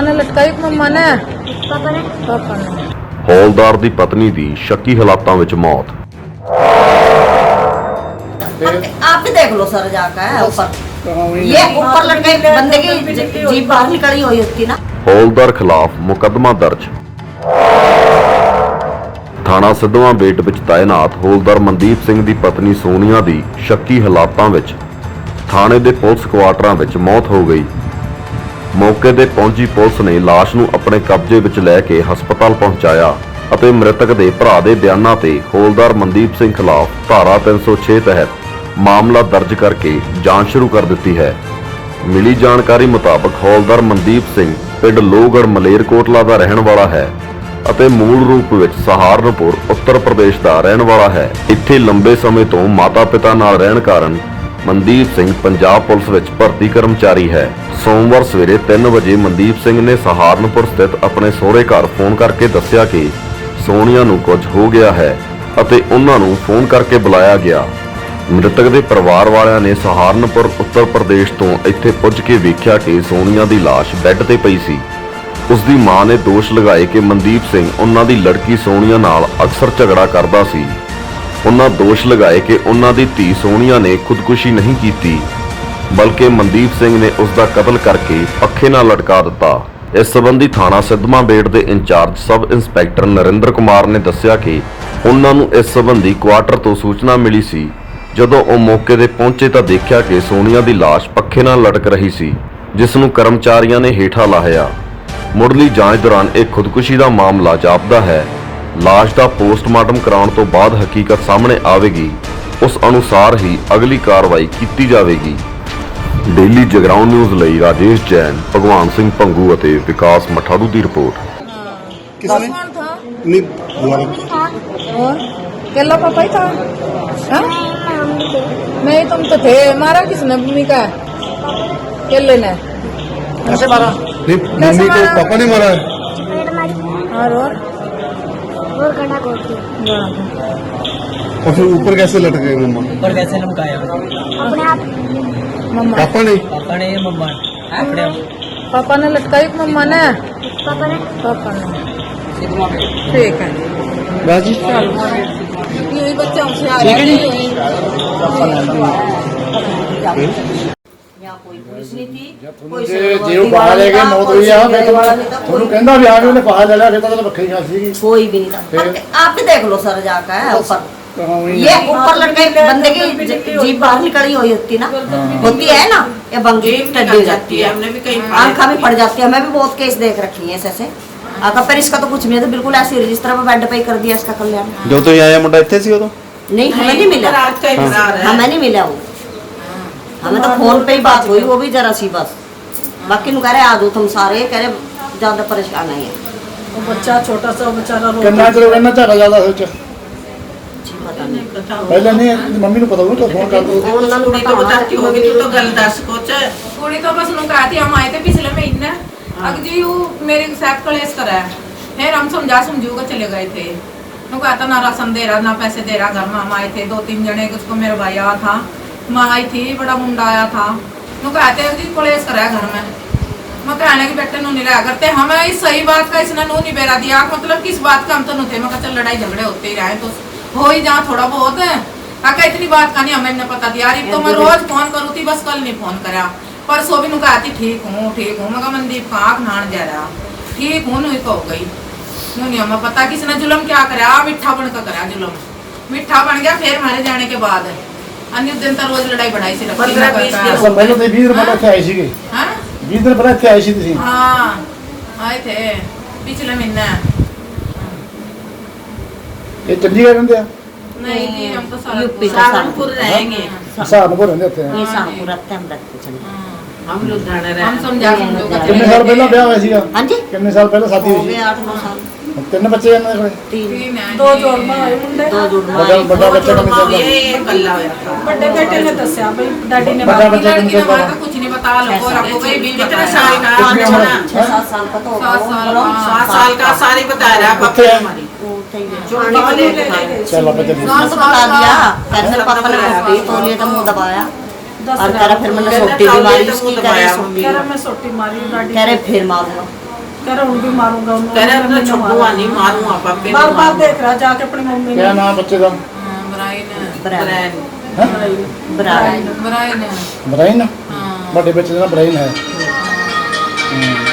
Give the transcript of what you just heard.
ने लटकाई कि मम्मा ने पापा ने पापा ने ਹੌਲਦਾਰ ਦੀ ਪਤਨੀ ਦੀ ਸ਼ੱਕੀ ਹਾਲਾਤਾਂ ਵਿੱਚ ਮੌਤ आप भी देख लो सर जाकर है ऊपर ये ऊपर लटके बंदे की जीप बाहर निकली हुई उसकी ना ਹੌਲਦਾਰ ਖਿਲਾਫ ਮੁਕੱਦਮਾ ਦਰਜ ਥਾਣਾ ਸਿੱਧਵਾਂ ਬੇਟ ਵਿੱਚ ਤਾਇਨਾਤ ਹੌਲਦਾਰ ਮਨਦੀਪ ਸਿੰਘ ਦੀ ਪਤਨੀ ਸੋਨੀਆ ਦੀ ਸ਼ੱਕੀ ਹਾਲਾਤਾਂ ਵਿੱਚ ਥਾਣੇ ਦੇ ਪੁਲਿਸ ਕੁਆਟਰਾਂ ਵਿੱਚ ਮੌਤ ਹੋ ਗਈ ਮੌਕੇ ਤੇ ਪਹੁੰਚੀ ਪੁਲਿਸ ਨੇ ਲਾਸ਼ ਨੂੰ ਆਪਣੇ ਕਬਜ਼ੇ ਵਿੱਚ ਲੈ ਕੇ ਹਸਪਤਾਲ ਪਹੁੰਚਾਇਆ ਅਤੇ ਮ੍ਰਿਤਕ ਦੇ ਭਰਾ ਦੇ ਬਿਆਨਾਂ ਤੇ ਹੌਲਦਾਰ ਮਨਦੀਪ ਸਿੰਘ ਖਿਲਾਫ ਧਾਰਾ 306 ਤਹਿਤ ਮਾਮਲਾ ਦਰਜ ਕਰਕੇ ਜਾਂਚ ਸ਼ੁਰੂ ਕਰ ਦਿੱਤੀ ਹੈ। ਮਿਲੀ ਜਾਣਕਾਰੀ ਮੁਤਾਬਕ ਹੌਲਦਾਰ ਮਨਦੀਪ ਸਿੰਘ ਪਿੰਡ ਲੋਹਗੜ੍ਹ ਮਲੇਰਕੋਟਲਾ ਦਾ ਰਹਿਣ ਵਾਲਾ ਹੈ ਅਤੇ ਮੂਲ ਰੂਪ ਵਿੱਚ ਸਹਾਰਨਪੁਰ, ਉੱਤਰ ਪ੍ਰਦੇਸ਼ ਦਾ ਰਹਿਣ ਵਾਲਾ ਹੈ। ਇੱਥੇ ਲੰਬੇ ਸਮੇਂ ਤੋਂ ਮਾਤਾ-ਪਿਤਾ ਨਾਲ ਰਹਿਣ ਕਾਰਨ ਮਨਦੀਪ ਸਿੰਘ ਪੰਜਾਬ ਪੁਲਿਸ ਵਿੱਚ ਭਰਤੀ ਕਰਮਚਾਰੀ ਹੈ। ਸੋਮਵਾਰ ਸਵੇਰੇ 3 ਵਜੇ ਮਨਦੀਪ ਸਿੰਘ ਨੇ ਸਹਾਰਨਪੁਰ ਸਥਿਤ ਆਪਣੇ ਸਹੁਰੇ ਘਰ ਫੋਨ ਕਰਕੇ ਦੱਸਿਆ ਕਿ ਸੋਨੀਆ ਨੂੰ ਕੁਝ ਹੋ ਗਿਆ ਹੈ ਅਤੇ ਉਹਨਾਂ ਨੂੰ ਫੋਨ ਕਰਕੇ ਬੁਲਾਇਆ ਗਿਆ। ਮ੍ਰਿਤਕ ਦੇ ਪਰਿਵਾਰ ਵਾਲਿਆਂ ਨੇ ਸਹਾਰਨਪੁਰ, ਉੱਤਰ ਪ੍ਰਦੇਸ਼ ਤੋਂ ਇੱਥੇ ਪੁੱਜ ਕੇ ਵੇਖਿਆ ਕਿ ਸੋਨੀਆ ਦੀ ਲਾਸ਼ ਬੈੱਡ ਤੇ ਪਈ ਸੀ। ਉਸ ਦੀ ਮਾਂ ਨੇ ਦੋਸ਼ ਲਗਾਏ ਕਿ ਮਨਦੀਪ ਸਿੰਘ ਉਹਨਾਂ ਦੀ ਲੜਕੀ ਸੋਨੀਆ ਨਾਲ ਅਕਸਰ ਝਗੜਾ ਕਰਦਾ ਸੀ। ਉਹਨਾਂ ਦੋਸ਼ ਲਗਾਏ ਕਿ ਉਹਨਾਂ ਦੀ ਧੀ ਸੋਨੀਆ ਨੇ ਖੁਦਕੁਸ਼ੀ ਨਹੀਂ ਕੀਤੀ, ਬਲਕਿ ਮਨਦੀਪ ਸਿੰਘ ਨੇ ਉਸ ਦਾ ਕਤਲ ਕਰਕੇ ਪੱਖੇ ਨਾਲ ਲਟਕਾ ਦਿੱਤਾ। ਇਸ ਸਬੰਧੀ ਥਾਣਾ ਸਿੱਧਵਾਂ ਬੇਟ ਦੇ incharge sub inspector Narinder Kumar ਨੇ ਦੱਸਿਆ ਕਿ ਉਹਨਾਂ ਨੂੰ ਇਸ ਸਬੰਧੀ ਕੁਆਟਰ ਤੋਂ ਸੂਚਨਾ ਮਿਲੀ ਸੀ। ਜਦੋਂ ਉਹ ਮੌਕੇ ਤੇ ਪਹੁੰਚੇ ਤਾਂ ਦੇਖਿਆ ਕਿ ਸੋਨੀਆ ਦੀ ਲਾਸ਼ ਪੱਖੇ ਨਾਲ ਲਟਕ ਰਹੀ ਸੀ, ਜਿਸ ਨੂੰ ਕਰਮਚਾਰੀਆਂ ਨੇ ਹੇਠਾਂ ਲਾਹਿਆ। ਮੁੱਢਲੀ ਜਾਂਚ ਦੌਰਾਨ ਇਹ ਖੁਦਕੁਸ਼ੀ ਦਾ ਮਾਮਲਾ ਜਾਪਦਾ ਹੈ। ਲਾਸ਼ ਦਾ ਪੋਸਟਮਾਰਟਮ ਕਰਾਉਣ ਤੋਂ ਬਾਅਦ ਹਕੀਕਤ ਸਾਹਮਣੇ ਆਵੇਗੀ। ਉਸ ਅਨੁਸਾਰ ਹੀ ਅਗਲੀ ਕਾਰਵਾਈ ਕੀਤੀ ਜਾਵੇਗੀ। ਡੇਲੀ ਜਗਰਾਉਂ ਨਿਊਜ਼ ਲਈ ਰਾਜੇਸ਼ ਜੈਨ ਭਗਵਾਨ ਸਿੰਘ ਪੰਗੂ ਅਤੇ ਵਿਕਾਸ ਮਠਾੜੂ ਦੀ ਰਿਪੋਰਟ। किसने कौन था नहीं लड़का और केला पापा ही था हाँ? नहीं तुम तो थे मारा किसने मम्मी का केले ने नहीं कैसे मम्मी को मारा? पापा ने मारा है और और और गड्ढा खोद दिया और फिर ऊपर कैसे लटक गए मम्मा ऊपर कैसे लमकाया अपने आप मम्मा पापा ने पापा ने या मम्मा ने? अपने पापा ने लटकाई कि मम्मा ने पापा ने पापा ने ठीक है राजी चलो यूं ही बच्चे हमसे आ रहे यहाँ कोई पुलिस नहीं थी कोई ਜੇ सिक्योरिटी ਜੇ ਉਹ ਬਾਹਰ वाला ਲੈ नहीं ਕੇ था, ਮੌਤ कोई ਹੋਈ ਆ ਫਿਰ security वाला नहीं था, ਤੁਹਾਨੂੰ कोई- ਕਹਿੰਦਾ ਵੀ ਆ ਕੇ ਉਹਨੇ ਫਾਹਾ ਲੈ ਲਿਆ ਫਿਰ ਤਾਂ ਉਹਨੇ ਵੱਖਰੀ ਗੱਲ ਸੀਗੀ कोई भी नहीं था फिर- आप भी देख लो सर जाकर है ऊपर कहाँ हुई ये ऊपर लटके बंदे की जीप बाहर निकली हुई होती ना होती है ना ये बंगी टड्डी हो जाती है हमने भी कई आंखा भी पड़ जाती है हमें भी बहुत केस देख रखी है ऐसे ऐसे आका पर इसका तो कुछ नहीं है तो बिल्कुल ऐसे ही जिस तरह बेड पे ही कर दिया इसका कल्याण ਜੋ ਤੁਸੀਂ ਆਇਆ ਮੁੰਡਾ ਇੱਥੇ ਸੀ ਉਦੋਂ नहीं हमें नहीं मिला रात का इंतजार है हमें नहीं मिला वो हमें तो फोन पे ही बात हुई वो भी जरा सी बस बाकी नु कह रहे आ जाओ तुम सारे कह रहे ज्यादा परेशान नहीं है वो बच्चा छोटा सा बेचारा रो ਕਿੰਨਾ ਚਿਰ ਕਹਿੰਦਾ ਝਾਕਾ ਜ਼ਿਆਦਾ ਸੋਚ जी पता नहीं ਪਹਿਲਾਂ ਨਹੀਂ ਮੰਮੀ ਨੂੰ ਪਤਾ ਹੋਊ ਤਾਂ ਫੋਨ ਕਰ ਦੋ ਉਹਨਾਂ ਨੂੰ कुड़ी तो बताती होगी तू तो गल दस कुछ ਕੁੜੀ ਤਾਂ ਬਸ ਨੂੰ ਕਹਤੀ ਹਮ ਆਏ थे पिछले महीने अग जी वो मेरे साथ कलेश करा है फिर हम समझा समझू के चले गए थे वो कहता ना राशन दे रहा ना पैसे दे रहा घर में हम आए थे दो तीन जने उसको मेरा भाई आया था मैं आई थी बड़ा मुंडा आया था वो कहते हैं जी कलेश करा है घर में मैं कहने के बेटे नू नहीं लाया करते हमें इस सही बात का इसने नू नहीं बेरा दिया मतलब किस बात का हम तो नहीं थे मैं कहा चल लड़ाई झगड़े होते ही रहे तो हो ही जहाँ थोड़ा बहुत आका इतनी बात का नहीं हमें इन्हें पता दिया यार तो मैं रोज फोन करूँ थी बस कल नहीं फोन करा परसों भी नु कहा थी ठीक हूँ ठीक हूँ मैं कहा मनदीप का आँख नान जा रहा ठीक हूँ नु हो गई नु नहीं हमें पता किसने जुलम क्या करा मिठा बन का करा जुलम मिठा बन गया फिर मारे जाने के बाद अन्य दिन तो रोज लड़ाई बढ़ाई सी रखती पंद्रह बीस दिन ਅਸਾਂ ਪਹਿਲਾਂ ਤੇ 20 ਦਿਨ ਪਹਿਲਾਂ ਇੱਥੇ ਆਏ ਸੀਗੇ हाँ 20 ਦਿਨ ਪਹਿਲਾਂ ਇੱਥੇ ਆਏ ਸੀ ਤੁਸੀਂ हाँ आए थे पिछले महीने ਇਹ ਚੰਡੀਗੜ੍ਹ ਰਹਿੰਦੇ ਆ नहीं जी हम तो सारा यूपी पूरा- सहारनपुर रहेंगे ਹਿਸਾਬਨਪੁਰ ਰਹਿੰਦੇ ਇੱਥੇ ये शाहपुर रहते हैं हम रखते चले हम लुधियाना हम रहे समझा समझो के ਕਿੰਨੇ चले ਸਾਲ गए ਪਹਿਲਾਂ थे। ਵਿਆਹ ਹੋਇਆ ਸੀਗਾ हाँ जी ਕਿੰਨੇ ਸਾਲ ਪਹਿਲਾਂ ਸ਼ਾਦੀ हो ਹੋਈ गए आठ नौ साल कितने बच्चे हैं मेरे तीन दो जुड़मा आए मुंडे दो जुड़मा बड़ा बड़ा बच्चा का मिला ये कल्ला होया बड़े बेटे ने दसया भाई डैडी ने बड़ा बच्चा का मिला कुछ नहीं बता लो और आपको भाई भी कितना साल का सात साल का तो सात साल का सारे बता रहा आप अपने हमारी चलो बता दिया कैसे पापा ने कॉपी तो लिए और कह फिर मैंने सोटी भी मारी उसकी कह रहा सोटी मारी कह रहे फिर मारूँगा कह रहा हूँ भी मारूंगा उन्होंने कह रहा मम्मी मैं ने छुड़ूंगा मारा। नहीं मारूंगा पापे हाँ, बार बार देख रहा जाके अपनी मम्मी ਕਿਆ ने ਨਾਮ ਬੱਚੇ ਦਾ ਬਰਾਈਨ ਬਰਾਨ ब्राइन। ਬਰਾਨ ਬਰਾਈਨ ਬ੍ਰਾਈਨ ਹਾਂ ਵੱਡੇ ਬੱਚੇ ਦਾ ਨਾਮ ਬ੍ਰਾਈਨ ਹੈ ਹਮ।